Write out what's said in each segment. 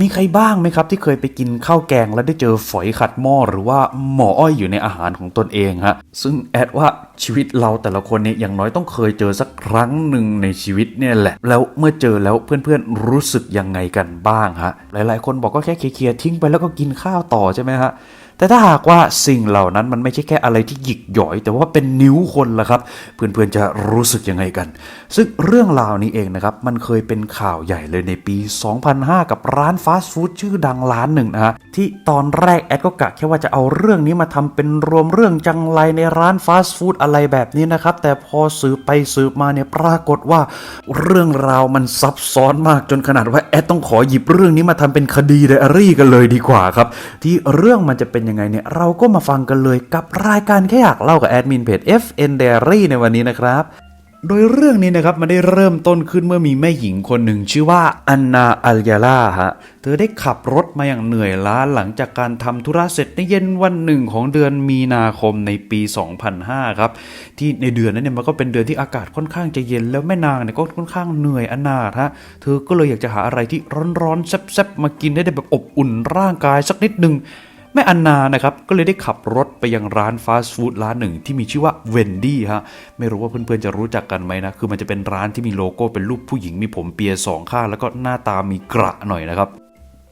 มีใครบ้างไหมครับ ที่เคยไปกินข้าวแกงแล้วได้เจอฝอยขัดหม้อหรือว่าหมออ้อยอยู่ในอาหารของตนเองฮะซึ่งแอดว่าชีวิตเราแต่ละคนเนี่ยอย่างน้อยต้องเคยเจอสักครั้งหนึ่งในชีวิตเนี่ยแหละ แล้วเมื่อเจอแล้วเพื่อนๆรู้สึกยังไงกันบ้างฮะหลายๆ คนบอกก็แค่เคลียร์ๆทิ้งไปแล้วก็กินข้าวต่อใช่ไหมฮะ แต่ถ้าหากว่าสิ่งเหล่านั้นมันไม่ใช่แค่อะไรที่หยิกหย่อย แต่ว่าเป็นนิ้วคนละครับ เพื่อนๆจะรู้สึกยังไงกัน ซึ่งเรื่องราวนี้เองนะครับ มันเคยเป็นข่าวใหญ่เลยในปี 2005 กับร้านฟาสต์ฟู้ดชื่อดังร้านหนึ่งนะฮะที่ตอนแรกแอดก็กะแค่ว่าจะเอาเรื่องนี้มาทำเป็นรวมเรื่องจังไรในร้านฟาสต์ฟู้ดอะไรแบบนี้นะครับ แต่พอสืบไปสืบมาเนี่ยปรากฏว่า เรื่องราวมันซับซ้อนมากจนขนาดว่าแอดต้องขอหยิบเรื่องนี้มาทำเป็นคดีไดอารี่กันเลยดีกว่าครับ ที่เรื่องมันจะเป็นยังไงเนี่ย เราก็มาฟังกันเลยกับรายการแค่อยากเล่ากับแอดมินเพจ FN Diary ในวันนี้นะครับโดยเรื่องนี้นะครับมันได้เริ่มต้นขึ้นเมื่อมีแม่หญิงคนหนึ่งชื่อว่าอันนาอัลยาลาฮะ เธอได้ขับรถมาอย่างเหนื่อยล้าหลังจากการทำธุระเสร็จในเย็นวันหนึ่งของเดือนมีนาคมในปี 2005 ครับ ที่ในเดือนนั้นเนี่ยมันก็เป็นเดือนที่อากาศค่อนข้างจะเย็นแล้วแม่นางเนี่ยก็ค่อนข้างเหนื่อยอนาถฮะ เธอก็เลยอยากจะหาอะไรที่ร้อนๆแซ่บๆมากินให้ได้แบบอบอุ่นร่างกายสักนิดหนึ่ง แม่อันนานะครับก็เลยได้ขับรถไปยังร้านฟาสต์ฟู้ดร้านหนึ่งที่มีชื่อว่าเวนดี้ฮะไม่รู้ว่าเพื่อนๆจะรู้จักกันไหมนะคือมันจะเป็นร้านที่มีโลโก้เป็นรูปผู้หญิงมีผมเปียสองข้างแล้วก็หน้าตามีกระหน่อยนะครับ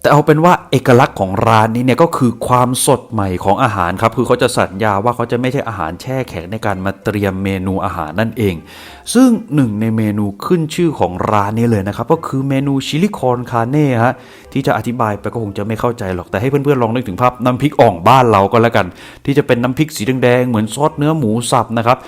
แต่เอาเป็นว่าเอกลักษณ์ของร้านนี้เนี่ยก็คือความสดใหม่ของอาหารครับคือเขาจะสัญญาว่าเขาจะไม่ใช่อาหารแช่แข็งในการมาเตรียมเมนูอาหารนั่นเอง ซึ่งหนึ่งในเมนูขึ้นชื่อของร้านนี้เลยนะครับก็คือเมนูชิลิคอนคาเน่ฮะที่จะอธิบายไปก็คงจะไม่เข้าใจหรอกแต่ให้เพื่อนๆลองนึกถึงภาพน้ำพริกอ่องบ้านเราก็แล้วกัน ที่จะเป็นน้ำพริกสีแดงๆเหมือนซอสเนื้อหมูสับนะครับ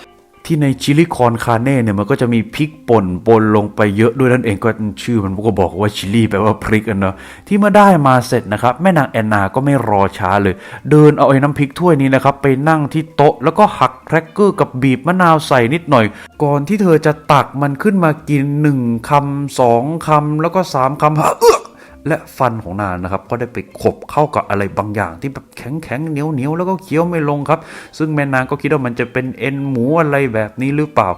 ที่ในชิลิคอนคาเน่เนี่ยมันก็จะมีพริกป่นปนลงไปเยอะด้วยนั่นเองก็ชื่อมันก็บอกว่าชิลี่แปลว่าพริกนเนาะที่มื่อได้มาเสร็จนะครับแม่นางแอนนาก็ไม่รอช้าเลย เดินเอาไอ้น้ำพริกถ้วยนี้นะครับไปนั่งที่โต๊ะแล้วก็หักแครกเกอร์กับบีบมะนาวใส่นิดหน่อย ก่อนที่เธอจะตักมันขึ้นมากินหนึ่งคำสองคำแล้วก็สามคำเออ และฟันของนางนะครับก็ได้ไปขบเข้ากับอะไรบางอย่างที่แบบแข็งแข็งเหนียวเหนียวแล้วก็เคี้ยวไม่ลงครับ ซึ่งแม่นางก็คิดว่ามันจะเป็นเอ็นหมูอะไรแบบนี้หรือเปล่า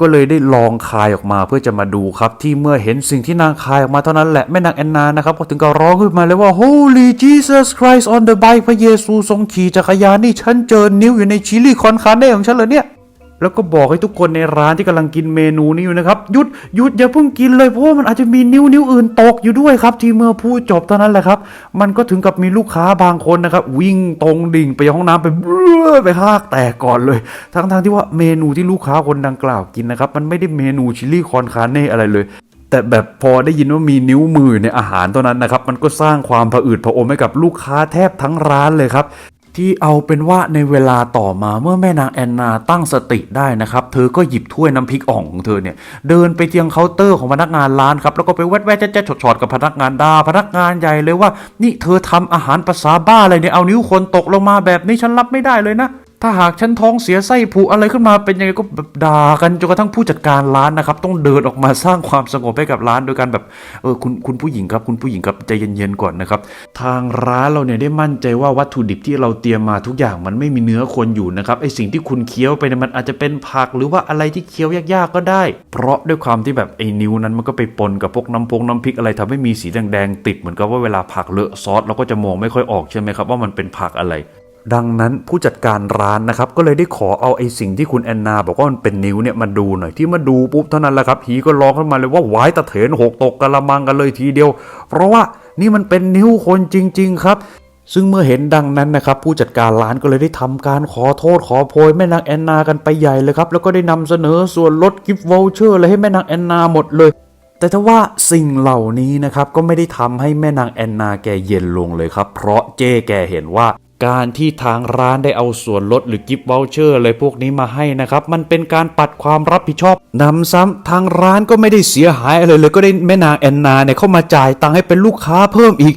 ก็เลยได้ลองคายออกมาเพื่อจะมาดูครับ ที่เมื่อเห็นสิ่งที่นางคายออกมาเท่านั้นแหละแม่นางแอนนานะครับก็ถึงกับร้องขึ้นมาเลยว่า Holy Jesus Christ on the bike พระเยซูทรงขี่จักรยานนี่ฉันเจอนิ้วอยู่ในชิลลี่คอนคาเน่ของฉันเลยเนี่ย แล้วก็บอกให้ทุกคนในร้านที่กำลังกินเมนูนี้อยู่นะครับหยุดหยุดอย่าเพิ่งกินเลยเพราะว่ามันอาจจะมีนิ้วนิ้วอื่นตกอยู่ด้วยครับ ที่เมื่อพูดจบเท่านั้นแหละครับ มันก็ถึงกับมีลูกค้าบางคนนะครับ วิ่งตรงดิ่งไปห้องน้ำไปเบื้อไปหากแตกก่อนเลย ทั้งๆที่ว่าเมนูที่ลูกค้าคนดังกล่าวกินนะครับ มันไม่ได้เมนูชิลลี่คอนคาเน่อะไรเลยแต่แบบพอได้ยินว่ามีนิ้วมือในอาหารตัวนั้นนะครับ มันก็สร้างความผะอืดผะอมให้กับลูกค้าแทบทั้งร้านเลยครับ ที่เอาเป็นว่าในเวลาต่อมาเมื่อแม่นางแอนนาตั้งสติได้นะครับ เธอก็หยิบถ้วยน้ำพริกอ่องของเธอเนี่ยเดินไปเตียงเคาน์เตอร์ของพนักงานร้านครับแล้วก็ไปแวดแวดแจ๊ดฉอดๆกับพนักงานดาพนักงานใหญ่เลยว่า นี่เธอทำอาหารภาษาบ้าอะไรเนี่ยเอานิ้วคนตกลงมาแบบนี้ฉันรับไม่ได้เลยนะ ถ้าหากฉันท้องเสียไส้ผุอะไรขึ้นมาเป็นยังไงก็แบบด่ากันจนกระทั่งผู้จัดการร้านนะครับ ต้องเดินออกมาสร้างความสงบให้กับร้านโดยการแบบเออคุณคุณผู้หญิงครับ คุณผู้หญิงครับใจเย็นๆก่อนนะครับ ทางร้านเราเนี่ยได้มั่นใจว่าวัตถุดิบที่เราเตรียมมาทุกอย่างมันไม่มีเนื้อคนอยู่นะครับไอสิ่งที่คุณเคี้ยวไปเนี่ยมันอาจจะเป็นผักหรือว่าอะไรที่เคี้ยวยากๆก็ได้ เพราะด้วยความที่แบบไอนิ้วนั้นมันก็ไปปนกับพวกน้ำพงน้ำพริกอะไรทำให้มีสีแดงๆติดเหมือนกับว่าเวลาผักเลอะซอสเราก็จะมองไม่ค่อยออกใช่ไหมครับว่ามันเป็นผักอะไร ดังนั้นผู้จัดการร้านนะครับก็เลยได้ขอเอาไอ้สิ่งที่คุณแอนนาบอกว่ามันเป็นนิ้วเนี่ยมาดูหน่อยที่มาดูปุ๊บเท่านั้นแหละครับฮีก็ร้องขึ้นมาเลยว่าหวายตะเถนหกตกกะละมังกันเลยทีเดียว เพราะว่านี่มันเป็นนิ้วคนจริง ๆ ครับซึ่งเมื่อเห็นดังนั้นนะครับผู้จัดการร้านก็เลยได้ทำการขอโทษขอโพยแม่นางแอนนากันไปใหญ่เลยครับแล้วก็ได้นำเสนอส่วนลดกิฟต์วอลเชอร์เลยให้แม่นางแอนนาหมดเลย แต่ถ้าว่าสิ่งเหล่านี้นะครับก็ไม่ได้ทำให้แม่นางแอนนาแกเย็นลงเลยครับ เพราะเจ้แกเห็นว่า การที่ทางร้านได้เอาส่วนลดหรือกิฟต์วอลเชอร์อะไรพวกนี้มาให้นะครับ มันเป็นการปัดความรับผิดชอบนำซ้ำทางร้านก็ไม่ได้เสียหายอะไรเลยก็ได้แม่นางแอนนาเนี่ยเข้ามาจ่ายตังค์ให้เป็นลูกค้าเพิ่มอีก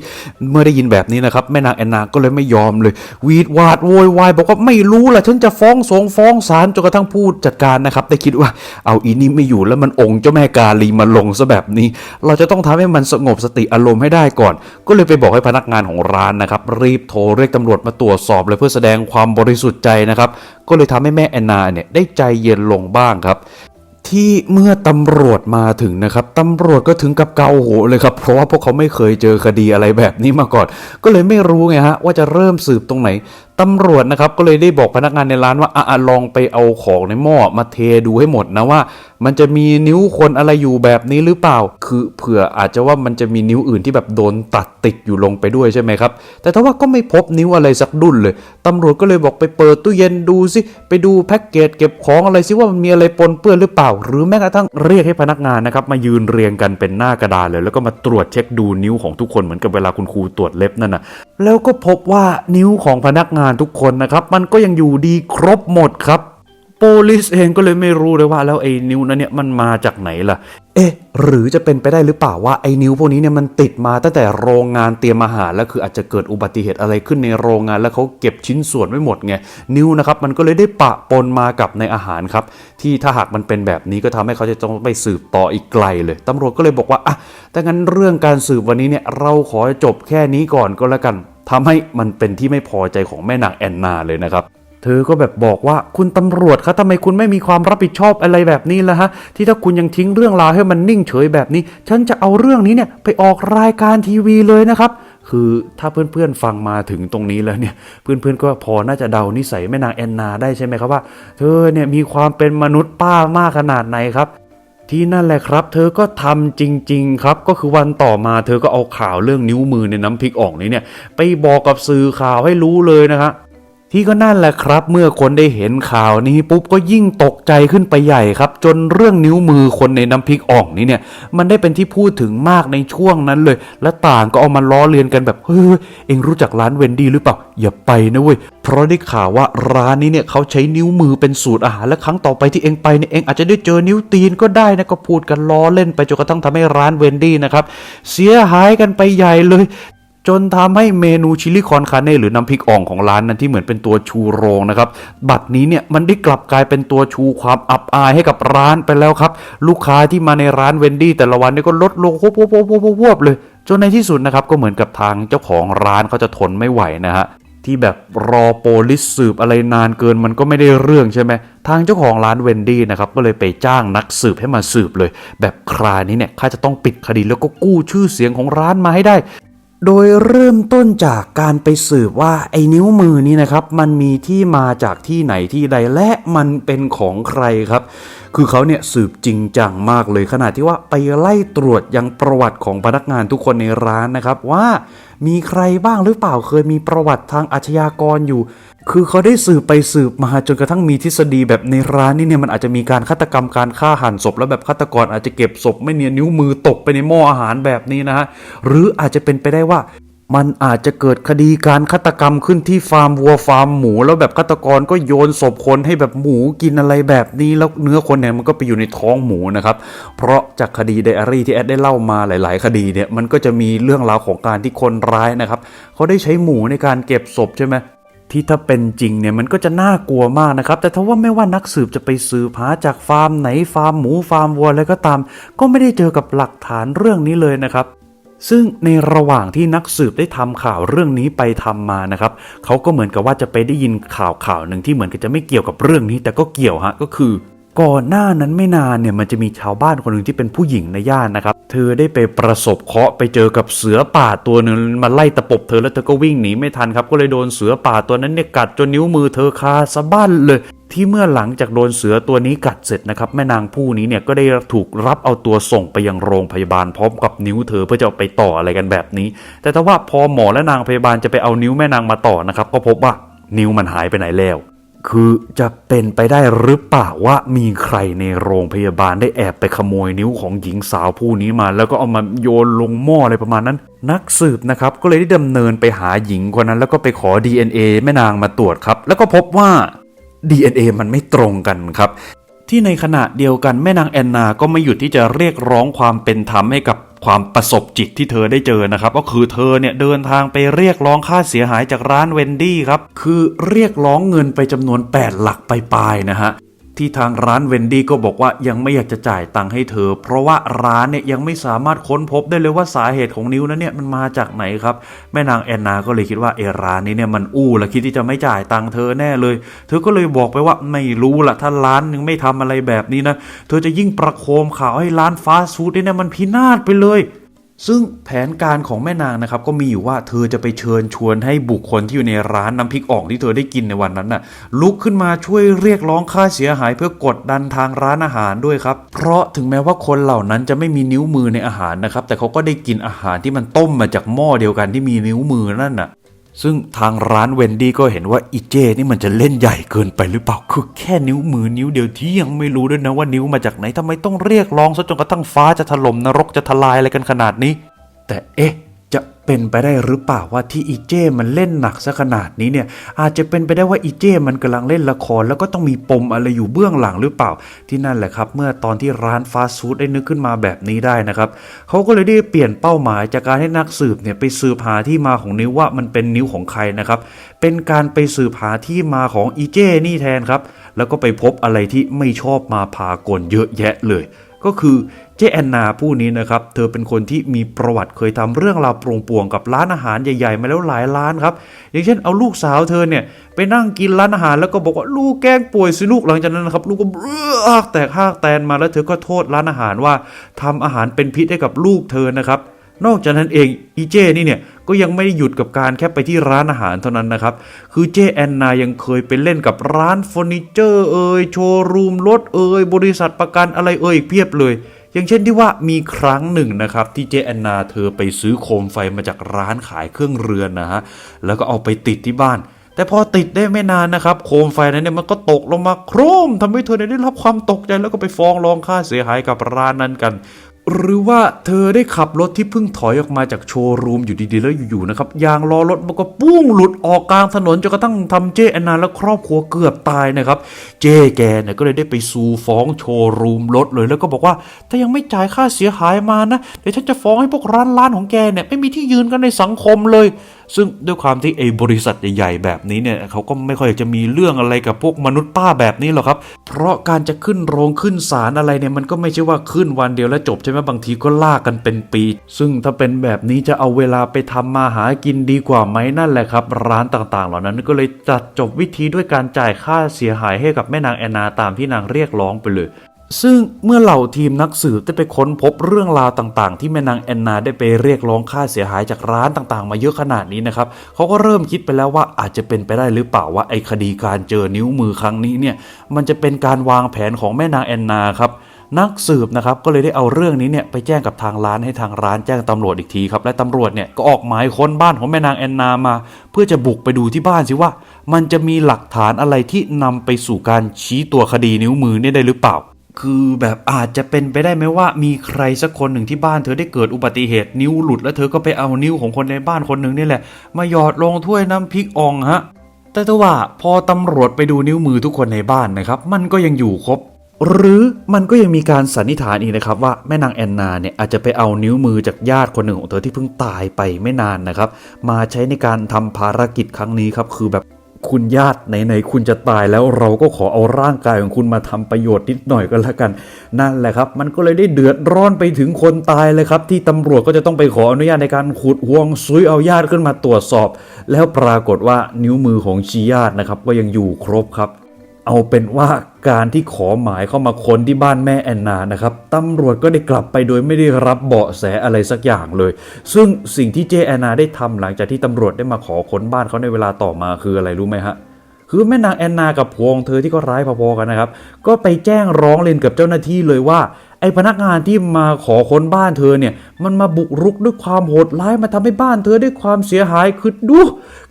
เมื่อได้ยินแบบนี้นะครับแม่นางแอนนาก็เลยไม่ยอมเลย วีดวาดโวยวายบอกว่าไม่รู้ล่ะฉันจะฟ้องสงฟ้องศาลจนกระทั่งผู้จัดการนะครับได้คิดว่าเอาอีนี่ไม่อยู่แล้วมันองค์เจ้าแม่กาลีมาลงซะแบบนี้ เราจะต้องทำให้มันสงบสติอารมณ์ให้ได้ก่อน ก็เลยไปบอกให้พนักงานของร้านนะครับรีบโทรเรียกตำรวจมาตรวจสอบเลยเพื่อแสดงความบริสุทธิ์ใจนะครับ ก็เลยทำให้แม่แอนนาเนี่ยได้ใจเย็นลงบ้างครับที่เมื่อตำรวจมาถึงนะครับตำรวจก็ถึงกับเกาหูเลยครับ เพราะว่าพวกเขาไม่เคยเจอคดีอะไรแบบนี้มาก่อน ก็เลยไม่รู้ไงฮะว่าจะเริ่มสืบตรงไหน ตำรวจนะครับก็เลยได้บอกพนักงานในร้านว่าอะอะลองไปเอาของในหม้อมาเทดูให้หมดนะว่า มันจะมีนิ้วคนอะไรอยู่แบบนี้หรือเปล่า คือเผื่ออาจจะว่ามันจะมีนิ้วอื่นที่แบบโดนตัดติดอยู่ลงไปด้วยใช่ไหมครับ แต่ถ้าว่าก็ไม่พบนิ้วอะไรสักดุนเลยตำรวจก็เลยบอกไปเปิดตู้เย็นดูสิไปดูแพ็กเกจเก็บของอะไรสิว่ามันมีอะไรปนเปื้อนหรือเปล่า หรือแม้กระทั่งเรียกให้พนักงานนะครับมายืนเรียงกันเป็นหน้ากระดานเลย แล้วก็มาตรวจเช็คดูนิ้วของทุกคนเหมือนกับเวลาคุณครูตรวจเล็บนั่นนะแล้วก็พบว่านิ้วของพนักงานทุกคนนะครับ มันก็ยังอยู่ดีครบหมดครับ โปลิสเองก็เลยไม่รู้เลยว่าแล้วไอ้นิ้วนั้นเนี่ยมันมาจากไหนล่ะ เอ๊ะ หรือจะเป็นไปได้หรือเปล่าว่าไอ้นิ้วพวกนี้เนี่ยมันติดมาตั้งแต่โรงงานเตรียมอาหารแล้วคืออาจจะเกิดอุบัติเหตุอะไรขึ้นในโรงงานแล้วเขาเก็บชิ้นส่วนไว้หมดไงนิ้วนะครับมันก็เลยได้ปะปนมากับในอาหารครับ ที่ถ้าหากมันเป็นแบบนี้ก็ทำให้เขาจะต้องไปสืบต่ออีกไกลเลยตำรวจก็เลยบอกว่าอะแต่งั้นเรื่องการสืบวันนี้เนี่ยเราขอจบแค่นี้ก่อนก็แล้วกัน ทำให้มันเป็นที่ไม่พอใจของแม่นางแอนนาเลยนะครับเธอก็แบบบอกว่าคุณตำรวจครับทำไมคุณไม่มีความรับผิดชอบอะไรแบบนี้ล่ะฮะ ที่ถ้าคุณยังทิ้งเรื่องราวให้มันนิ่งเฉยแบบนี้ ฉันจะเอาเรื่องนี้เนี่ยไปออกรายการทีวีเลยนะครับคือถ้าเพื่อนๆฟังมาถึงตรงนี้แล้วเนี่ย เพื่อนๆก็พอน่าจะเดานิสัยแม่นางแอนนาได้ใช่ไหมครับว่า เธอเนี่ยมีความเป็นมนุษย์ป้ามากขนาดไหนครับ ที่นั่นแหละครับ เธอก็ทำจริง ๆ ครับ ก็คือวันต่อมาเธอก็เอาข่าวเรื่องนิ้วมือในน้ำพริกอ่องนี้เนี่ย ไปบอกกับสื่อข่าวให้รู้เลยนะครับ ที่ก็นั่นแหละครับ เมื่อคนได้เห็นข่าวนี้ปุ๊บก็ยิ่งตกใจขึ้นไปใหญ่ครับ จนเรื่องนิ้วมือคนในน้ำพริกอ่องนี้เนี่ย มันได้เป็นที่พูดถึงมากในช่วงนั้นเลย และต่างก็เอามาล้อเลียนกันแบบเฮ้ยเอ็งรู้จักร้านเวนดี้หรือเปล่าอย่าไปนะเว้ยเพราะได้ข่าวว่าร้านนี้เนี่ยเขาใช้นิ้วมือเป็นสูตรอาหารและครั้งต่อไปที่เอ็งไปเนี่ยเอ็งอาจจะได้เจอนิ้วตีนก็ได้นะก็พูดกันล้อเล่นไปจนกระทั่งทำให้ร้านเวนดี้นะครับเสียหายกันไปใหญ่เลย จนทำให้เมนูชิลลี่คอนคาเน่หรือน้ำพริกอ่องของร้านนั้นที่เหมือนเป็นตัวชูโรงนะครับ บัตรนี้เนี่ยมันได้กลับกลายเป็นตัวชูความอับอายให้กับร้านไปแล้วครับ ลูกค้าที่มาในร้านเวนดี้แต่ละวันนี่ก็ลดลงวบวบวบวบเลย จนในที่สุดนะครับก็เหมือนกับทางเจ้าของร้านเขาจะทนไม่ไหวนะฮะที่แบบรอโปลิสสืบอะไรนานเกินมันก็ไม่ได้เรื่องใช่ไหมทางเจ้าของร้านเวนดี้นะครับก็เลยไปจ้างนักสืบให้มาสืบเลย แบบครานี้เนี่ยข้าจะต้องปิดคดีแล้วก็กู้ชื่อเสียงของร้านมาให้ได้ โดยเริ่มต้นจากการไปสืบว่าไอ้นิ้วมือนี้นะครับ มันมีที่มาจากที่ไหนที่ใดและมันเป็นของใครครับ คือเขาเนี่ยสืบจริงจังมากเลยขนาดที่ว่าไปไล่ตรวจยังประวัติของพนักงานทุกคนในร้านนะครับ ว่ามีใครบ้างหรือเปล่าเคยมีประวัติทางอาชญากรอยู่ คือเขาได้สืบไปสืบมาจนกระทั่งมีทฤษฎีแบบในร้านนี่เนี่ยมันอาจจะมีการฆาตกรรมการฆ่าหันศพ แล้วแบบฆาตกรอาจจะเก็บศพไม่เนียนนิ้วมือตกไปในหม้ออาหารแบบนี้นะฮะหรืออาจจะเป็นไปได้ว่ามันอาจจะเกิดคดีการฆาตกรรมขึ้นที่ฟาร์มวัวฟาร์มหมูแล้วแบบฆาตกรก็โยนศพคนให้แบบหมูกินอะไรแบบนี้แล้วเนื้อคนเนี่ยมันก็ไปอยู่ในท้องหมูนะครับ เพราะจากคดีไดอารี่ที่แอดได้เล่ามาหลาย ๆ คดีเนี่ยมันก็จะมีเรื่องราวของการที่คนร้ายนะครับเขาได้ใช้หมูในการเก็บศพใช่ไหม ที่ถ้าเป็นจริงเนี่ยมันก็จะน่ากลัวมากนะครับ แต่ถ้าว่าไม่ว่านักสืบจะไปสืบหาจากฟาร์มไหนฟาร์มหมูฟาร์มวัวอะไรก็ตาม ก็ไม่ได้เจอกับหลักฐานเรื่องนี้เลยนะครับ ซึ่งในระหว่างที่นักสืบได้ทำข่าวเรื่องนี้ไปทำมานะครับเขาก็เหมือนกับว่าจะไปได้ยินข่าวข่าวหนึ่งที่เหมือนกับจะไม่เกี่ยวกับเรื่องนี้ แต่ก็เกี่ยวฮะก็คือ ก่อนหน้านั้นไม่นานเนี่ยมันจะมีชาวบ้านคนหนึ่งที่เป็นผู้หญิงในย่านนะครับ เธอได้ไปประสบเคราะห์ไปเจอกับเสือป่าตัวหนึ่งมาไล่ตะปบเธอแล้วเธอก็วิ่งหนีไม่ทันครับ ก็เลยโดนเสือป่าตัวนั้นเนี่ยกัดจนนิ้วมือเธอคาสะบั้นเลย ที่เมื่อหลังจากโดนเสือตัวนี้กัดเสร็จนะครับแม่นางผู้นี้เนี่ยก็ได้ถูกรับเอาตัวส่งไปยังโรงพยาบาลพร้อมกับนิ้วเธอเพื่อจะไปต่ออะไรกันแบบนี้ แต่ถ้าว่าพอหมอและนางพยาบาลจะไปเอานิ้วแม่นางมาต่อนะครับก็พบว่านิ้วมันหายไปไหนแล้ว คือจะเป็นไปได้หรือเปล่าว่ามีใครในโรงพยาบาลได้แอบไปขโมยนิ้วของหญิงสาวผู้นี้มา แล้วก็เอามาโยนลงหม้ออะไรประมาณนั้น นักสืบนะครับ ก็เลยได้ดำเนินไปหาหญิงคนนั้น แล้วก็ไปขอ DNA แม่นางมาตรวจครับ แล้วก็พบว่า DNA มันไม่ตรงกันครับ ที่ในขณะเดียวกันแม่นางแอนนาก็ไม่หยุดที่จะเรียกร้องความเป็นธรรมให้กับ ความประสบจิตที่เธอได้เจอนะครับ ก็คือเธอเนี่ยเดินทางไปเรียกร้องค่าเสียหายจากร้านเวนดี้ครับ คือเรียกร้องเงินไปจำนวน 8 หลักไปลายๆนะฮะ ที่ทางร้านเวนดี้ก็บอกว่ายังไม่อยากจะจ่ายตังค์ให้เธอ เพราะว่าร้านเนี่ยยังไม่สามารถค้นพบได้เลยว่าสาเหตุของนิ้วนั้นเนี่ยมันมาจากไหนครับ แม่นางแอนนาก็เลยคิดว่าเอร้านนี้เนี่ยมันอู้และคิดที่จะไม่จ่ายตังค์เธอแน่เลย เธอก็เลยบอกไปว่าไม่รู้ละถ้าร้านยังไม่ทำอะไรแบบนี้นะ เธอจะยิ่งประโคมข่าวให้ร้านฟาสต์ฟู้ดเนี่ยมันพินาศไปเลย ซึ่งแผนการของแม่นางนะครับก็มีอยู่ว่าเธอจะไปเชิญชวนให้บุคคลที่อยู่ในร้านน้ำพริกอ่องที่เธอได้กินในวันนั้นน่ะลุกขึ้นมาช่วยเรียกร้องค่าเสียหายเพื่อกดดันทางร้านอาหารด้วยครับ เพราะถึงแม้ว่าคนเหล่านั้นจะไม่มีนิ้วมือในอาหารนะครับแต่เขาก็ได้กินอาหารที่มันต้มมาจากหม้อเดียวกันที่มีนิ้วมือนั่นน่ะ ซึ่งทางร้านเวนดี้ก็เห็นว่าอีเจนี่มันจะเล่นใหญ่เกินไปหรือเปล่า คือแค่นิ้วมือนิ้วเดียวที่ยังไม่รู้ด้วยนะว่านิ้วมาจากไหนทำไมต้องเรียกร้องซะจนกระทั่งฟ้าจะถล่มนรกจะทลายอะไรกันขนาดนี้ แต่เอ๊ะจะ เป็นไปได้หรือเปล่าว่าที่อีเจมันเล่นหนักซะขนาดนี้เนี่ยอาจจะเป็นไปได้ว่าอีเจมันกำลังเล่นละคร แล้วก็ต้องมีปมอะไรอยู่เบื้องหลังหรือเปล่า ที่นั่นแหละครับ เมื่อตอนที่ร้านฟาสต์ฟู้ดได้นึกขึ้นมาแบบนี้ได้นะครับเขาก็เลยได้เปลี่ยนเป้าหมายจากการให้นักสืบเนี่ยไปสืบหาที่มาของนิ้วว่ามันเป็นนิ้วของใครนะครับเป็นการไปสืบหาที่มาของอีเจนี่แทนครับแล้วก็ไปพบอะไรที่ไม่ชอบมาพากลเยอะแยะเลย ก็คือ เจแอนนาผู้นี้นะครับ เธอเป็นคนที่มีประวัติเคยทำเรื่องราวโปร่งป่วงกับร้านอาหารใหญ่ๆ มาแล้วหลายร้านครับ อย่างเช่นเอาลูกสาวเธอเนี่ยไปนั่งกินร้านอาหารแล้วก็บอกว่าลูกแกล้งป่วยสิลูกหลังจากนั้นนะครับ ลูกก็เบ้อแตกหากแตนมาแล้วเธอก็โทษร้านอาหารว่าทำอาหารเป็นพิษให้กับลูกเธอนะครับนอกจากนั้นเองอีเจนี่เนี่ยก็ยังไม่ได้หยุดกับการแค่ไปที่ร้านอาหารเท่านั้นนะครับ คือเจแอนนายังเคยไปเล่นกับร้านเฟอร์นิเจอร์เอ่ยโชว์รูมรถเอ่ยบริษัทประกันอะไรเอ่ยอีกเพียบเลย อย่างเช่นที่ว่ามีครั้งหนึ่งนะครับที่เจแอนนาเธอไปซื้อโคมไฟมาจากร้านขายเครื่องเรือนนะฮะแล้วก็เอาไปติดที่บ้าน แต่พอติดได้ไม่นานนะครับ โคมไฟนั้นเนี่ยมันก็ตกลงมาโครมทำให้เธอเนี่ยได้รับความตกใจแล้วก็ไปฟ้องร้องค่าเสียหายกับร้านนั้นกัน หรือว่าเธอได้ขับรถที่เพิ่งถอยออกมาจากโชว์รูมอยู่ดีๆแล้วอยู่ๆนะครับยางล้อรถมันก็ปุ้งหลุดออกกลางถนนจนกระทั่งทำเจแอนนาและครอบครัวเกือบตายนะครับ เจ๊แกเนี่ยก็เลยได้ไปซูฟ้องโชว์รูมรถเลยแล้วก็บอกว่า ถ้ายังไม่จ่ายค่าเสียหายมานะเดี๋ยวฉันจะฟ้องให้พวกร้านร้านของแกเนี่ยไม่มีที่ยืนกันในสังคมเลย ซึ่งด้วยความที่ไอ้บริษัทใหญ่ๆแบบนี้เนี่ยเขาก็ไม่ค่อยอยากจะมีเรื่องอะไรกับพวกมนุษย์ป้าแบบนี้หรอกครับ เพราะการจะขึ้นโรงขึ้นศาลอะไรเนี่ยมันก็ไม่ใช่ว่าขึ้นวันเดียวแล้วจบใช่ไหมบางทีก็ลากกันเป็นปี ซึ่งถ้าเป็นแบบนี้จะเอาเวลาไปทำมาหากินดีกว่าไหมนั่นแหละครับ ร้านต่างๆ เหล่านั้นก็เลยจัดจบวิธีด้วยการจ่ายค่าเสียหายให้กับแม่นางแอนนาตามที่นางเรียกร้องไปเลย ซึ่งเมื่อเหล่าทีมนักสืบได้ไปค้นพบเรื่องราวต่างๆ ที่แม่นางแอนนาได้ไปเรียกร้องค่าเสียหายจากร้านต่างๆ มาเยอะขนาดนี้นะครับเขาก็เริ่มคิดไปแล้วว่าอาจจะเป็นไปได้หรือเปล่าว่าไอ้คดีการเจอนิ้วมือครั้งนี้เนี่ยมันจะเป็นการวางแผนของแม่นางแอนนาครับนักสืบนะครับก็เลยได้เอาเรื่องนี้เนี่ยไปแจ้งกับทางร้านให้ทางร้านแจ้งตำรวจอีกทีครับและตำรวจเนี่ยก็ออกหมายค้นบ้านของแม่นางแอนนามา เพื่อจะบุกไปดูที่บ้านสิว่า มันจะมีหลักฐานอะไรที่นำไปสู่การชี้ตัวคดีนิ้วมือเนี่ยได้หรือเปล่า คือแบบอาจจะเป็นไปได้ไหมว่ามีใครสักคนหนึ่งที่บ้านเธอได้เกิดอุบัติเหตุนิ้วหลุดแล้วเธอก็ไปเอานิ้วของคนในบ้านคนหนึ่งนี่แหละ มาหยอดลงถ้วยน้ำพริกอ่องฮะ แต่ถ้าว่าพอตำรวจไปดูนิ้วมือทุกคนในบ้านนะครับ มันก็ยังอยู่ครบ หรือมันก็ยังมีการสันนิษฐานอีกนะครับว่าแม่นางแอนนาเนี่ยอาจจะไปเอานิ้วมือจากญาติคนหนึ่งของเธอที่เพิ่งตายไปไม่นานนะครับ มาใช้ในการทำภารกิจครั้งนี้ครับคือแบบ คุณญาติไหนๆคุณจะตายแล้วเราก็ขอเอาร่างกายของคุณมาทำประโยชน์นิดหน่อยก็แล้วกัน นั่นแหละครับ มันก็เลยได้เดือดร้อนไปถึงคนตายเลยครับ ที่ตำรวจก็จะต้องไปขออนุญาตในการขุดห่วงซุยเอาญาติขึ้นมาตรวจสอบ แล้วปรากฏว่านิ้วมือของชีญาตินะครับ ก็ยังอยู่ครบครับ เอาเป็นว่า การที่ขอหมายเข้ามาค้นที่บ้านแม่แอนนานะครับตำรวจก็ได้กลับไปโดยไม่ได้รับเบาะแสอะไรสักอย่างเลย ซึ่งสิ่งที่เจแอนนาได้ทำหลังจากที่ตำรวจได้มาขอค้นบ้านเขาในเวลาต่อมาคืออะไรรู้ไหมฮะคือแม่นางแอนนากับผัวงเธอที่ก็ร้ายพอๆกันนะครับ ก็ไปแจ้งร้องเรียนกับเจ้าหน้าที่เลยว่าไอ้พนักงานที่มาขอค้นบ้านเธอเนี่ย มันมาบุกรุกด้วยความโหดร้ายมาทำให้บ้านเธอได้ความเสียหายคือดู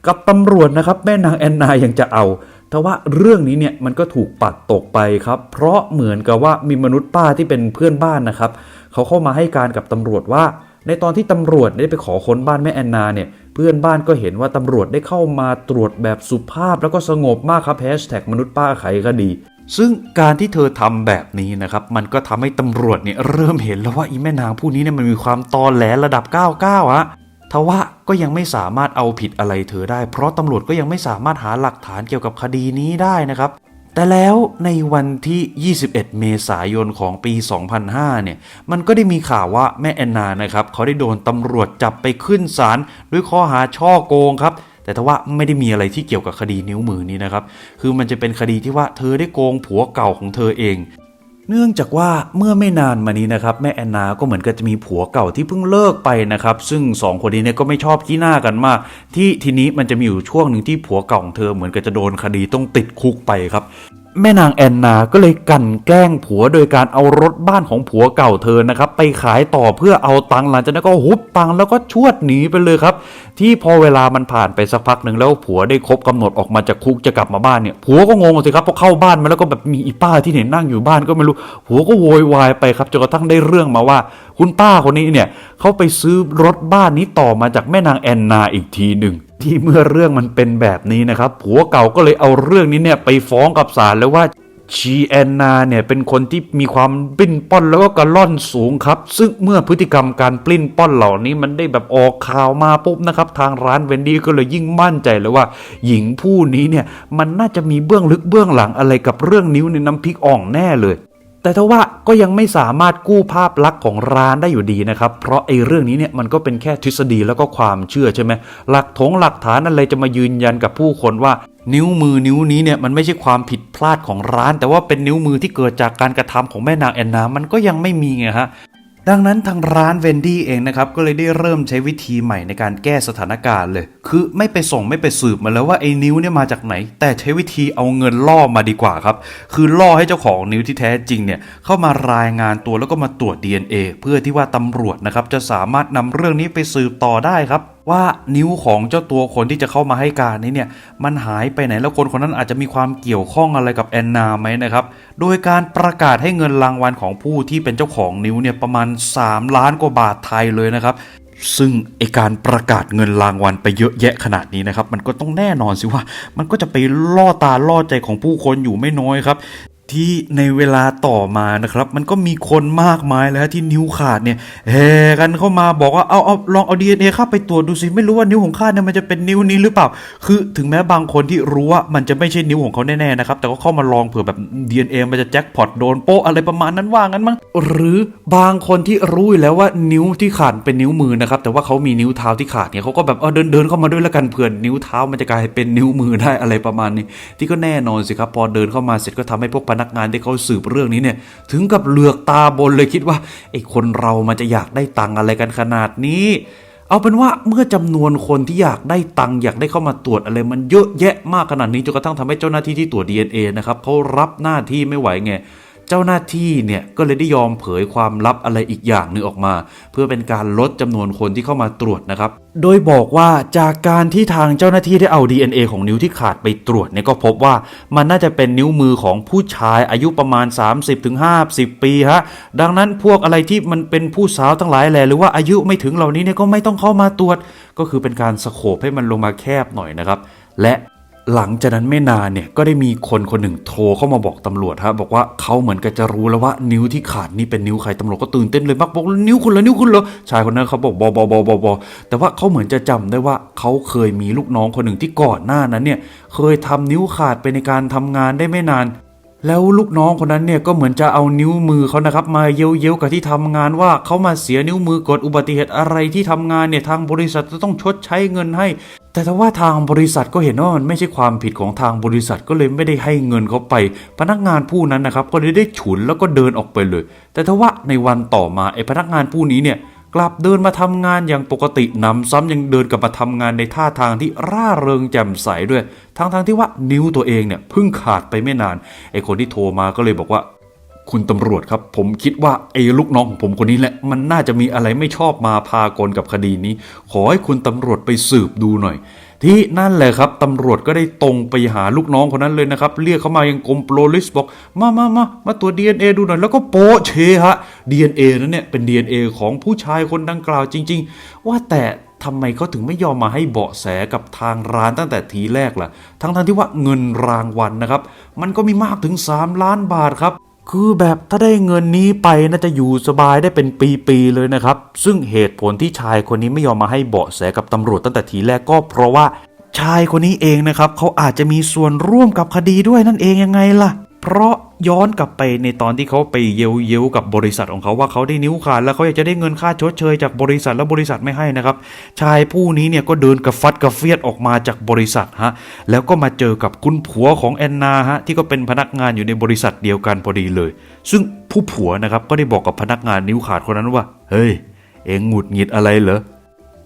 กับตำรวจนะครับ แม่นางแอนนายังจะเอา แต่ว่าเรื่องนี้เนี่ยมันก็ถูกปัดตกไปครับ เพราะเหมือนกับว่ามีมนุษย์ป้าที่เป็นเพื่อนบ้านนะครับเขาเข้ามาให้การกับตำรวจว่า ในตอนที่ตำรวจได้ไปขอค้นบ้านแม่แอนนาเนี่ยเพื่อนบ้านก็เห็นว่าตำรวจได้เข้ามาตรวจแบบสุภาพแล้วก็สงบมากครับแฮชแท็กมนุษย์ป้าไขคดีซึ่งการที่เธอทำแบบนี้นะครับ มันก็ทำให้ตำรวจเนี่ยเริ่มเห็นแล้วว่าอีแม่นางผู้นี้เนี่ยมันมีความตอแหลระดับ 99อะ ทว่าก็ยังไม่สามารถเอาผิดอะไรเธอได้ เพราะตำรวจก็ยังไม่สามารถหาหลักฐานเกี่ยวกับคดีนี้ได้นะครับ แต่แล้วในวันที่ 21 เมษายนของปี 2005 เนี่ย มันก็ได้มีข่าวว่าแม่แอนนานะครับ เขาได้โดนตำรวจจับไปขึ้นศาลด้วยข้อหาช่อโกงครับแต่ถ้าว่าไม่ได้มีอะไรที่เกี่ยวกับคดีนิ้วมือนี้นะครับ คือมันจะเป็นคดีที่ว่าเธอได้โกงผัวเก่าของเธอเอง เนื่องจากว่าเมื่อไม่นานมานี้นะครับแม่แอนนาก็เหมือนกับจะมีผัวเก่าที่เพิ่งเลิกไปนะครับซึ่งสองคนนี้เนี่ยก็ไม่ชอบขี้หน้ากันมาก ที่ทีนี้มันจะมีอยู่ช่วงหนึ่งที่ผัวเก่าของเธอเหมือนกับจะโดนคดีต้องติดคุกไปครับ แม่นางแอนนาก็เลยกันแกล้งผัวโดยการเอารถบ้านของผัวเก่าเธอนะครับ ไปขายต่อเพื่อเอาตังค์หลังจากนั้นก็หุบตังค์แล้วก็ชวดหนีไปเลยครับ ที่พอเวลามันผ่านไปสักพักหนึ่งแล้วผัวได้ครบกำหนดออกมาจากคุกจะกลับมาบ้านเนี่ยผัวก็งงสิครับพอเข้าบ้านมาแล้วก็แบบมีอีป้าที่เห็นนั่งอยู่บ้านก็ไม่รู้ผัวก็โวยวายไปครับจนกระทั่งได้เรื่องมาว่า คุณป้าคนนี้เนี่ยเขาไปซื้อรถบ้านนี้ต่อมาจากแม่นางแอนนาอีกทีหนึ่ง ที่เมื่อเรื่องมันเป็นแบบนี้นะครับ ผัวเก่าก็เลยเอาเรื่องนี้เนี่ยไปฟ้องกับศาลแล้วว่าชีแอนนาเนี่ยเป็นคนที่มีความปลิ้นป้อนแล้วก็กระล่อนสูงครับ ซึ่งเมื่อพฤติกรรมการปลิ้นป้อนเหล่านี้มันได้แบบออกข่าวมาปุ๊บนะครับ ทางร้านเวนดี้ก็เลยยิ่งมั่นใจเลยว่า หญิงผู้นี้เนี่ยมันน่าจะมีเบื้องลึกเบื้องหลังอะไรกับเรื่องนิ้วในน้ำพริกอ่องแน่เลย แต่ทว่าก็ยังไม่สามารถกู้ภาพลักษณ์ของร้านได้อยู่ดีนะครับ เพราะไอ้เรื่องนี้เนี่ยมันก็เป็นแค่ทฤษฎีแล้วก็ความเชื่อใช่ไหมหลักถงหลักฐานอะไรจะมายืนยันกับผู้คนว่านิ้วมือนิ้วนี้เนี่ยมันไม่ใช่ความผิดพลาดของร้าน แต่ว่าเป็นนิ้วมือที่เกิดจากการกระทำของแม่นางแอนนา มันก็ยังไม่มีไงฮะ ดังนั้นทางร้านเวนดี้เองนะครับก็เลยได้เริ่มใช้วิธีใหม่ในการแก้สถานการณ์เลย คือไม่ไปส่งไม่ไปสืบมาแล้วว่าไอ้นิ้วเนี่ยมาจากไหน แต่ใช้วิธีเอาเงินล่อมาดีกว่าครับ คือล่อให้เจ้าของนิ้วที่แท้จริงเนี่ยเข้ามารายงานตัวแล้วก็มาตรวจ DNA เพื่อที่ว่าตำรวจนะครับจะสามารถนำเรื่องนี้ไปสืบต่อได้ครับ ว่านิ้วของเจ้าตัวคนที่จะเข้ามาให้การนี้เนี่ยมันหายไปไหนแล้วคนคนนั้นอาจจะมีความเกี่ยวข้องอะไรกับแอนนาไหมนะครับ โดยการประกาศให้เงินรางวัลของผู้ที่เป็นเจ้าของนิ้วเนี่ยประมาณ 3 ล้านกว่าบาทไทยเลยนะครับซึ่งไอการประกาศเงินรางวัลไปเยอะแยะขนาดนี้นะครับ มันก็ต้องแน่นอนสิว่า มันก็จะไปล่อตาล่อใจของผู้คนอยู่ไม่น้อยครับ ที่ในเวลาต่อมานะครับ มันก็มีคนมากมายแล้วที่นิ้วขาดเนี่ยแห่กันเข้ามาบอกว่าเอาเอาลองเอา DNA เอข้าไปตรวจดูสิไม่รู้ว่านิ้วของข้าเนี่ยมันจะเป็นนิ้วนี้หรือเปล่า คือถึงแม้บางคนที่รู้ว่ามันจะไม่ใช่นิ้วของเขาแน่ๆนะครับแต่ก็เข้ามาลองเผื่อแบบ DNA มันจะแจ็คพอตโดนโป๊ะอะไรประมาณนั้นว่างั้นมั้งหรือบางคนที่รู้อยู่แล้วว่านิ้วที่ขาดเป็นนิ้วมือนะครับแต่ว่าเขามีนิ้วเท้าที่ขาดเนี่ยเขาก็แบบเออเดินเดินเข้ามาด้วยแล้วกันเผื่อนิ้วเท้ามันจะกลายเป็นนิ้วมือได้อะไรประมาณนี้ ที่ก็แน่นอนสิครับพอเดินเข้ามาเสร็จก็ทำให้พวกพนักงานที่เขาสืบเรื่องนี้เนี่ยถึงกับเหลือกตาบนเลยคิดว่าไอ้คนเรามันจะอยากได้ตังอะไรกันขนาดนี้ เอาเป็นว่าเมื่อจำนวนคนที่อยากได้ตังอยากได้เข้ามาตรวจอะไร มันเยอะแยะมากขนาดนี้จนกระทั่งทำให้เจ้าหน้าที่ที่ตรวจ DNA นะครับเขารับหน้าที่ไม่ไหวไง เจ้าหน้าที่เนี่ยก็เลยได้ยอมเผยความลับอะไรอีกอย่างหนึ่งออกมา เพื่อเป็นการลดจำนวนคนที่เข้ามาตรวจนะครับ โดยบอกว่าจากการที่ทางเจ้าหน้าที่ได้เอา DNA ของนิ้วที่ขาดไปตรวจเนี่ยก็พบว่ามันน่าจะเป็นนิ้วมือของผู้ชายอายุประมาณ 30-50 ปีฮะดังนั้นพวกอะไรที่มันเป็นผู้สาวทั้งหลายแหละหรือว่าอายุไม่ถึงเหล่านี้เนี่ยก็ไม่ต้องเข้ามาตรวจ ก็คือเป็นการสโคปให้มันลงมาแคบหน่อยนะครับและ หลังจากนั้นไม่นานเนี่ยก็ได้มีคนคนหนึ่งโทรเข้ามาบอกตำรวจฮะบอกว่าเขาเหมือนกับจะรู้แล้วว่านิ้วที่ขาดนี่เป็นนิ้วใครตำรวจก็ตื่นเต้นเลยมากบอกนิ้วคุณเหรอนิ้วคุณเหรอชายคนนั้นเขาบอกบอบอบอบอบอแต่ว่าเขาเหมือนจะจำได้ว่าเขาเคยมีลูกน้องคนหนึ่งที่ก่อนหน้านั้นเนี่ยเคยทำนิ้วขาดไปในการทำงานได้ไม่นาน แล้วลูกน้องคนนั้นเนี่ยก็เหมือนจะเอานิ้วมือเขานะครับ มาเย้ยวๆกับที่ทำงานว่าเขามาเสียนิ้วมือเกิดอุบัติเหตุอะไรที่ทำงานเนี่ยทางบริษัทจะต้องชดใช้เงินให้ แต่ถ้าว่าทางบริษัทก็เห็นว่ามันไม่ใช่ความผิดของทางบริษัทก็เลยไม่ได้ให้เงินเขาไป พนักงานผู้นั้นนะครับก็เลยได้ฉุนแล้วก็เดินออกไปเลย แต่ถ้าว่าในวันต่อมาไอ้พนักงานผู้นี้เนี่ย กลับเดินมาทำงานอย่างปกตินำซ้ำยังเดินกลับมาทำงานในท่าทางที่ร่าเริงแจ่มใสด้วย ทั้งทางๆที่ว่านิ้วตัวเองเนี่ยเพิ่งขาดไปไม่นานไอคนที่โทรมาก็เลยบอกว่า คุณตำรวจครับ ผมคิดว่าไอ้ลูกน้องของผมคนนี้แหละ มันน่าจะมีอะไรไม่ชอบมาพากลกับคดีนี้ ขอให้คุณตำรวจไปสืบดูหน่อย ที่นั่นแหละครับตำรวจก็ได้ตรงไปหาลูกน้องคนนั้นเลยนะครับ เรียกเขามายังกรมโปรลิสบอก มามามามาตรวจ DNA ดูหน่อย แล้วก็โปะเชฮะ DNA นั้นเนี่ยเป็น DNA ของผู้ชายคนดังกล่าวจริง ๆ ว่าแต่ทำไมเขาถึงไม่ยอมมาให้เบาะแสกับทางร้านตั้งแต่ทีแรกล่ะ ทั้งทที่ว่าเงินรางวัลนะครับ มันก็มีมากถึง 3 ล้านบาทครับ คือแบบถ้าได้เงินนี้ไปน่าจะอยู่สบายได้เป็นปีๆเลยนะครับ ซึ่งเหตุผลที่ชายคนนี้ไม่ยอมมาให้เบาะแสกับตำรวจตั้งแต่ทีแรกก็เพราะว่าชายคนนี้เองนะครับเขาอาจจะมีส่วนร่วมกับคดีด้วยนั่นเองยังไงล่ะ เพราะย้อนกลับไปในตอนที่เขาไปเย้ยวเย้วกับบริษัทของเขาว่าเขาได้นิ้วขาดแล้วเขาอยากจะได้เงินค่าชดเชยจากบริษัทแล้วบริษัทไม่ให้นะครับ ชายผู้นี้เนี่ยก็เดินกระฟัดกระเฟียดออกมาจากบริษัทฮะแล้วก็มาเจอกับคุณผัวของแอนนาฮะที่ก็เป็นพนักงานอยู่ในบริษัทเดียวกันพอดีเลย ซึ่งผู้ผัวนะครับก็ได้บอกกับพนักงานนิ้วขาดคนนั้นว่า เฮ้ย เอ็งหงุดหงิดอะไรเหรอ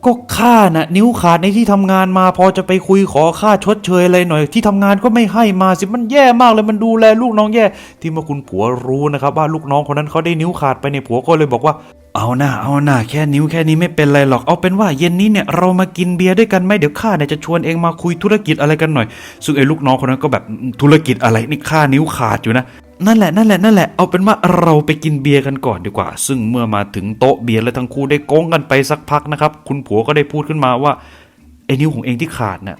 ก็ข้าน่ะ นิ้วขาดในที่ทำงานมาพอจะไปคุยขอค่าชดเชยอะไรหน่อย ที่ทำงานก็ไม่ให้มาสิมันแย่มากเลยมันดูแลลูกน้องแย่ ที่เมื่อคุณผัวรู้นะครับว่าลูกน้องคนนั้นเขาได้นิ้วขาดไปในยผัวก็เลยบอกว่าเอาหน้าเอาหน้าแค่นิ้วแค่นี้ไม่เป็นไรหรอกเอาเป็นว่าเย็นนี้เนี่ยเรามากินเบียร์ด้วยกันไหมเดี๋ยวข้าเนี่ยจะชวนเองมาคุยธุรกิจอะไรกันหน่อยซึ่งไอ้ลูกน้องคนนั้นก็แบบธุรกิจอะไรนี่ค่านิ้วขาดอยู่นะ นั่นแหละนั่นแหละนั่นแหละเอาเป็นว่าเราไปกินเบียร์กันก่อนดีกว่า ซึ่งเมื่อมาถึงโต๊ะเบียร์แล้วทั้งคู่ได้โกงกันไปสักพักนะครับ คุณผัวก็ได้พูดขึ้นมาว่าไอ้นิ้วของเองที่ขาดน่ะ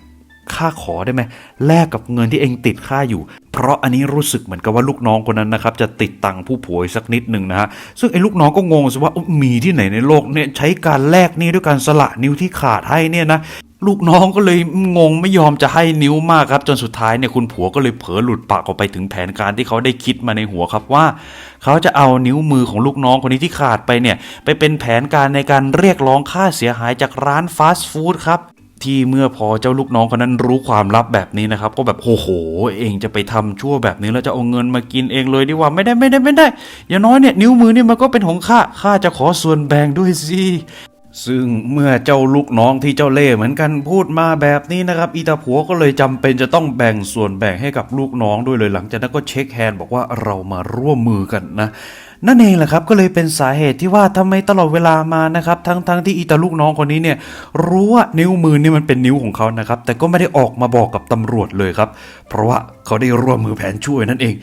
ข้าขอได้ไหมแลกกับเงินที่เองติดค่าอยู่ เพราะอันนี้รู้สึกเหมือนกับว่าลูกน้องคนนั้นนะครับ จะติดตังผู้ผัวสักนิดหนึ่งนะฮะซึ่งไอ้ลูกน้องก็งงสิว่ามีที่ไหนในโลกเนี่ยใช้การแลกนี่ด้วยการสละนิ้วที่ขาดให้เนี่ยนะ ลูกน้องก็เลยงงไม่ยอมจะให้นิ้วมากครับ จนสุดท้ายเนี่ยคุณผัวก็เลยเผลอหลุดปากออกไปถึงแผนการที่เขาได้คิดมาในหัวครับว่า เขาจะเอานิ้วมือของลูกน้องคนนี้ที่ขาดไปเนี่ย ไปเป็นแผนการในการเรียกร้องค่าเสียหายจากร้านฟาสต์ฟู้ดครับที่เมื่อพอเจ้าลูกน้องคนนั้นรู้ความลับแบบนี้นะครับ ก็แบบโอ้โห เองจะไปทำชั่วแบบนี้แล้วจะเอาเงินมากินเองเลยดีกว่าไม่ได้ไม่ได้ไม่ได้ อย่างน้อยเนี่ยนิ้วมือเนี่ยมันก็เป็นของข้าข้าจะขอส่วนแบ่งด้วยสิ ซึ่งเมื่อเจ้าลูกน้องที่เจ้าเล่เหมือนกันพูดมาแบบนี้นะครับ อีตาผัวก็เลยจำเป็นจะต้องแบ่งส่วนแบ่งให้กับลูกน้องด้วยเลยหลังจากนั้นก็เช็คแฮนด์บอกว่าเรามาร่วมมือกันนะนั่นเองแหละครับก็เลยเป็นสาเหตุที่ว่าทำไมตลอดเวลามานะครับ ทั้งทั้งที่อีตาลูกน้องคนนี้เนี่ยรู้ว่านิ้วมือนี่มันเป็นนิ้วของเขานะครับ แต่ก็ไม่ได้ออกมาบอกกับตำรวจเลยครับ เพราะว่าเขาได้ร่วมมือแผนช่วยนั่นเอง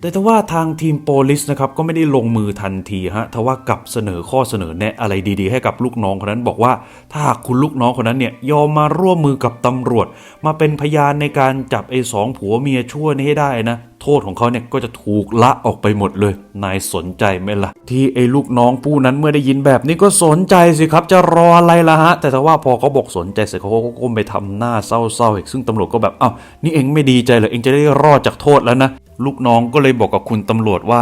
แต่ทว่าทางทีมโปลิสนะครับก็ไม่ได้ลงมือทันทีฮะทว่ากลับเสนอข้อเสนอแนะอะไรดีๆ ให้กับลูกน้องคนนั้นบอกว่า ถ้าหากคุณลูกน้องคนนั้นเนี่ยยอมมาร่วมมือกับตำรวจ มาเป็นพยานในการจับไอ้สองผัวเมียชั่วนี้ให้ได้นะโทษของเขาเนี่ยก็จะถูกละออกไปหมดเลย นายสนใจไหมล่ะ ที่ไอ้ลูกน้องผู้นั้นเมื่อได้ยินแบบนี้ก็สนใจสิครับ จะรออะไรล่ะฮะ แต่ถ้าว่าพอเขาบอกสนใจเสร็จเขาก็ก้มไปทำหน้าเศร้าๆอีกซึ่งตำรวจก็แบบ เอ้านี่เองไม่ดีใจเหรอเองจะได้รอดจากโทษแล้วนะ ลูกน้องก็เลยบอกกับคุณตำรวจว่า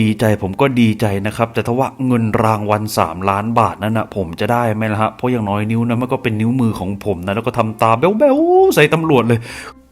ดีใจผมก็ดีใจนะครับ แต่ถ้าว่าเงินรางวัล3ล้านบาทนั้นนะผมจะได้ไหมล่ะฮะเพราะอย่างน้อยนิ้วนะมันก็เป็นนิ้วมือของผมนะแล้วก็ทำตาแบ๊วๆใส่ตำรวจเลย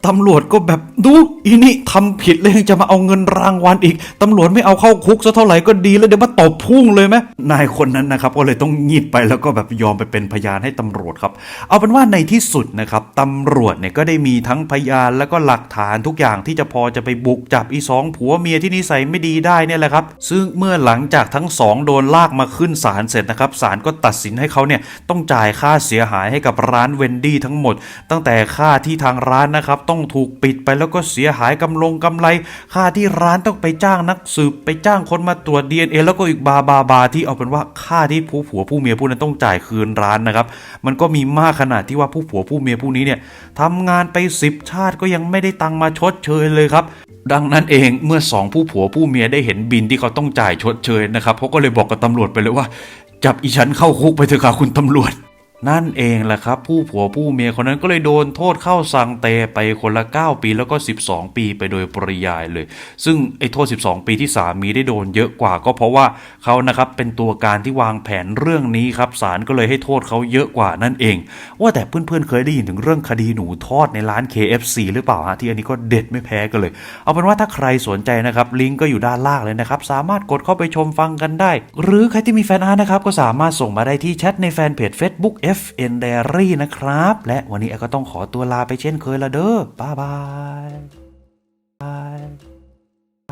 ตำรวจก็แบบดูอีนี่ทำผิดเลยจะมาเอาเงินรางวัลอีกตำรวจไม่เอาเข้าคุกซะเท่าไหร่ก็ดีแล้วเดี๋ยวมาตบพุ่งเลยไหมนายคนนั้นนะครับก็เลยต้องงีบไปแล้วก็แบบยอมไปเป็นพยานให้ตำรวจครับ เอาเป็นว่าในที่สุดนะครับตำรวจเนี่ยก็ได้มีทั้งพยานแล้วก็หลักฐานทุกอย่างที่จะพอจะไปบุกจับอีสองผัวเมียที่นิสัยไม่ดีได้เนี่ยแหละครับซึ่งเมื่อหลังจากทั้งสองโดนลากมาขึ้นศาลเสร็จนะครับศาลก็ตัดสินให้เขาเนี่ยต้องจ่ายค่าเสียหายให้กับร้านเวนดี้ทั้งหมด ตั้งแต่ค่าที่ทางร้านนะครับต้อง้องถูกปิดไปแล้วก็เสียหายกำลงกำไร ค่าที่ร้านต้องไปจ้างนักสืบไปจ้างคนมาตรวจ DNA แล้วก็อีกบาบาบาที่เอาเป็นว่าค่าที่ผู้ผัวผู้เมียผู้นั้นต้องจ่ายคืนร้านนะครับ มันก็มีมากขนาดที่ว่าผู้ผัวผู้เมียผู้นี้เนี่ยทำงานไปสิบชาติก็ยังไม่ได้ตังมาชดเชยเลยครับดังนั้นเองเมื่อสองผู้ผัวผู้เมียได้เห็นบินที่เขาต้องจ่ายชดเชยนะครับเขาก็เลยบอกกับตำรวจไปเลยว่า จับอีฉันเข้าคุกไปเถอะค่ะคุณตำรวจ นั่นเองแหละครับ ผู้ผัวผู้เมียคนนั้นก็เลยโดนโทษเข้าสังเตไปคนละ 9 ปีแล้วก็ 12 ปีไปโดยปริยายเลย ซึ่งไอ้โทษ 12 ปีที่สามีได้โดนเยอะกว่า ก็เพราะว่าเขานะครับเป็นตัวการที่วางแผนเรื่องนี้ครับศาลก็เลยให้โทษเขาเยอะกว่านั่นเอง ว่าแต่เพื่อนๆเคยได้ยินถึงเรื่องคดีหนูทอดในร้าน KFC หรือเปล่าฮะที่อันนี้ก็เด็ดไม่แพ้กันเลย เอาเป็นว่าถ้าใครสนใจนะครับลิงก์ก็อยู่ด้านล่างเลยนะครับสามารถกดเข้าไปชมฟังกันได้ หรือใครที่มีแฟนอาร์นะครับก็สามารถส่งมาได้ที่แชทในแฟนเพจ Facebook FN Diary นะครับ และวันนี้แอร์ก็ต้องขอตัวลาไปเช่นเคยละเด้อบ๊ายบาย